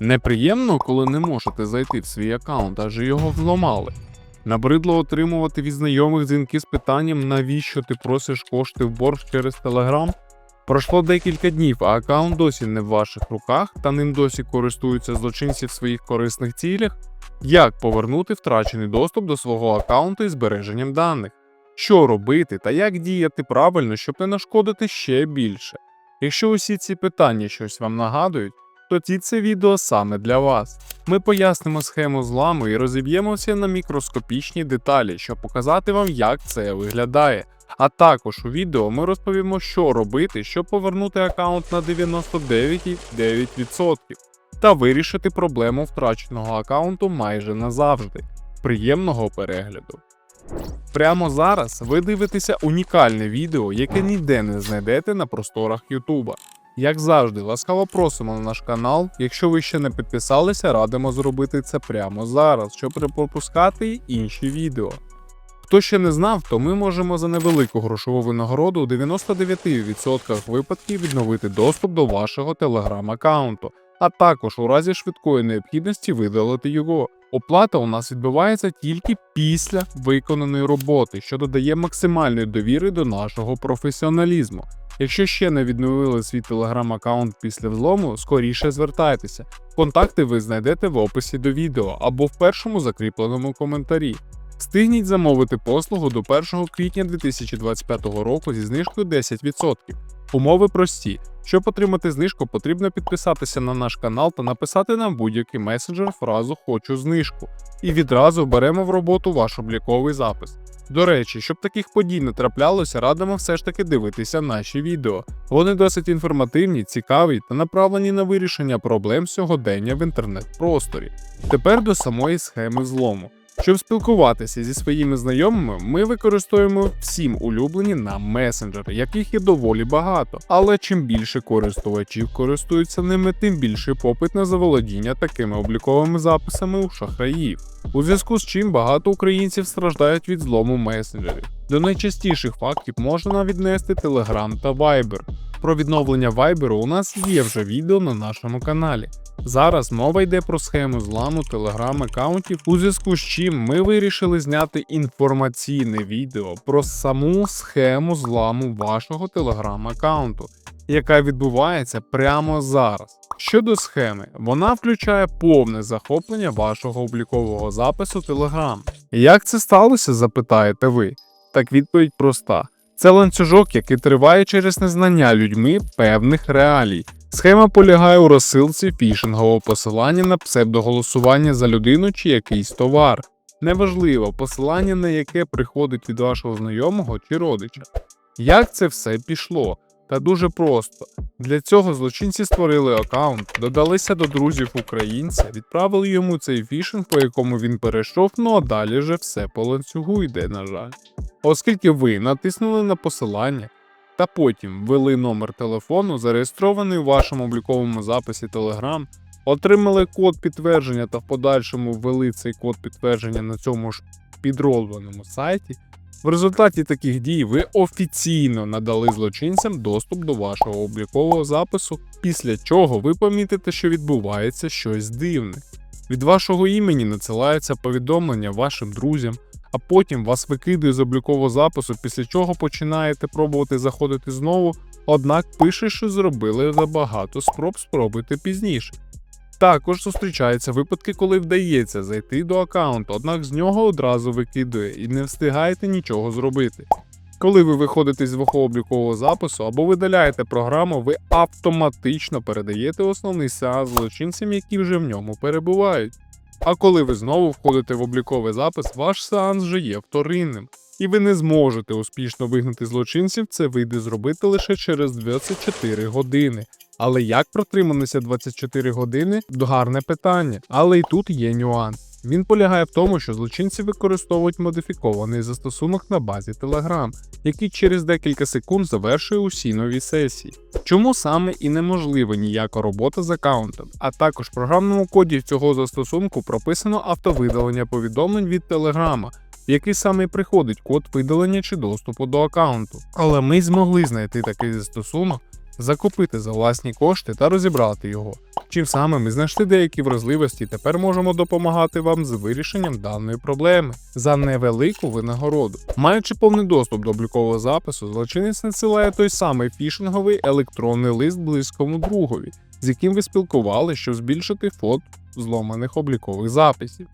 Неприємно, коли не можете зайти в свій аккаунт, адже його взломали. Набридло отримувати від знайомих дзвінки з питанням, навіщо ти просиш кошти в борг через Telegram? Пройшло декілька днів, а аккаунт досі не в ваших руках, та ним досі користуються злочинці в своїх корисних цілях. Як повернути втрачений доступ до свого аккаунту із збереженням даних? Що робити та як діяти правильно, щоб не нашкодити ще більше? Якщо усі ці питання щось вам нагадують, тоді це відео саме для вас. Ми пояснимо схему зламу і розіб'ємося на мікроскопічні деталі, щоб показати вам, як це виглядає. А також у відео ми розповімо, що робити, щоб повернути аккаунт на 99,9% та вирішити проблему втраченого аккаунту майже назавжди. Приємного перегляду! Прямо зараз ви дивитеся унікальне відео, яке ніде не знайдете на просторах Ютуба. Як завжди, ласкаво просимо на наш канал. Якщо ви ще не підписалися, радимо зробити це прямо зараз, щоб не пропускати інші відео. Хто ще не знав, то ми можемо за невелику грошову винагороду у 99% випадків відновити доступ до вашого телеграм-аккаунту, а також у разі швидкої необхідності видалити його. Оплата у нас відбувається тільки після виконаної роботи, що додає максимальної довіри до нашого професіоналізму. Якщо ще не відновили свій телеграм-аккаунт після взлому, скоріше звертайтеся. Контакти ви знайдете в описі до відео або в першому закріпленому коментарі. Встигніть замовити послугу до 1 квітня 2025 року зі знижкою 10%. Умови прості. Щоб отримати знижку, потрібно підписатися на наш канал та написати нам будь-який месенджер фразу Хочу знижку. І відразу беремо в роботу ваш обліковий запис. До речі, щоб таких подій не траплялося, радимо все ж таки дивитися наші відео. Вони досить інформативні, цікаві та направлені на вирішення проблем сьогодення в інтернет-просторі. Тепер до самої схеми злому. Щоб спілкуватися зі своїми знайомими, ми використовуємо всім улюблені нам месенджери, яких є доволі багато. Але чим більше користувачів користуються ними, тим більший попит на заволодіння такими обліковими записами у шахраїв. У зв'язку з чим багато українців страждають від злому месенджерів. До найчастіших фактів можна віднести Telegram та Viber. Про відновлення Viber у нас є вже відео на нашому каналі. Зараз мова йде про схему зламу телеграм-аккаунтів, у зв'язку з чим ми вирішили зняти інформаційне відео про саму схему зламу вашого телеграм-аккаунту, яка відбувається прямо зараз. Щодо схеми, вона включає повне захоплення вашого облікового запису Telegram. Як це сталося, запитаєте ви? Так відповідь проста. Це ланцюжок, який триває через незнання людьми певних реалій. Схема полягає у розсилці фішингового посилання на псевдоголосування за людину чи якийсь товар. Неважливо, посилання на яке приходить від вашого знайомого чи родича. Як це все пішло? Та дуже просто. Для цього злочинці створили аккаунт, додалися до друзів українця, відправили йому цей фішинг, по якому він перейшов, ну а далі вже все по ланцюгу йде, на жаль. Оскільки ви натиснули на посилання та потім ввели номер телефону, зареєстрований у вашому обліковому записі Telegram, отримали код підтвердження та в подальшому ввели цей код підтвердження на цьому ж підробленому сайті. В результаті таких дій ви офіційно надали злочинцям доступ до вашого облікового запису, після чого ви помітите, що відбувається щось дивне. Від вашого імені надсилається повідомлення вашим друзям, а потім вас викидає з облікового запису, після чого починаєте пробувати заходити знову, однак пише, що зробили забагато спроб спробуйте пізніше. Також зустрічаються випадки, коли вдається зайти до аккаунту, однак з нього одразу викидує і не встигаєте нічого зробити. Коли ви виходите з свого облікового запису або видаляєте програму, ви автоматично передаєте основний сеанс злочинцям, які вже в ньому перебувають. А коли ви знову входите в обліковий запис, ваш сеанс вже є вторинним, і ви не зможете успішно вигнати злочинців, це вийде зробити лише через 24 години. Але як протриманися 24 години гарне питання. Але і тут є нюанс. Він полягає в тому, що злочинці використовують модифікований застосунок на базі Telegram, який через декілька секунд завершує усі нові сесії. Чому саме і неможлива ніяка робота з аккаунтом, а також в програмному коді цього застосунку прописано автовидалення повідомлень від Телеграма, в який саме приходить код видалення чи доступу до аккаунту. Але ми змогли знайти такий застосунок, закупити за власні кошти та розібрати його. Чим саме ми знайшли деякі вразливості, тепер можемо допомагати вам з вирішенням даної проблеми за невелику винагороду. Маючи повний доступ до облікового запису, злочинець надсилає той самий фішинговий електронний лист близькому другові, з яким ви спілкували, щоб збільшити фот зломаних облікових записів.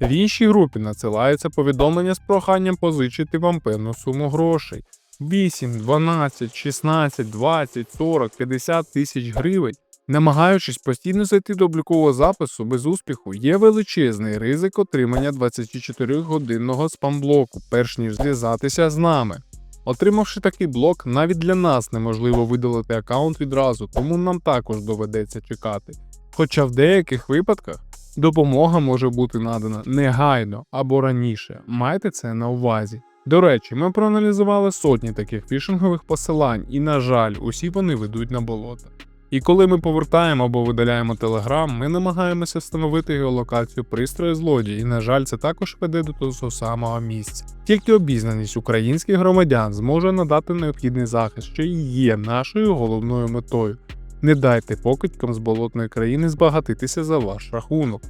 В іншій групі надсилається повідомлення з проханням позичити вам певну суму грошей. 8, 12, 16, 20, 40, 50 тисяч гривень. Намагаючись постійно зайти до облікового запису без успіху, є величезний ризик отримання 24-годинного спамблоку, перш ніж зв'язатися з нами. Отримавши такий блок, навіть для нас неможливо видалити аккаунт відразу, тому нам також доведеться чекати. Хоча в деяких випадках допомога може бути надана негайно або раніше. Майте це на увазі. До речі, ми проаналізували сотні таких фішингових посилань, і, на жаль, усі вони ведуть на болото. І коли ми повертаємо або видаляємо Telegram, ми намагаємося встановити геолокацію пристрою злодія, і, на жаль, це також веде до того самого місця. Тільки обізнаність українських громадян зможе надати необхідний захист, що і є нашою головною метою. Не дайте покидькам з болотної країни збагатитися за ваш рахунок.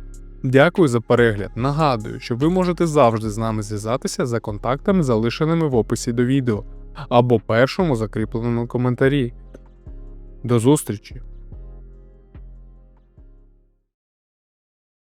Дякую за перегляд. Нагадую, що ви можете завжди з нами зв'язатися за контактами, залишеними в описі до відео або першому закріпленому коментарі. До зустрічі!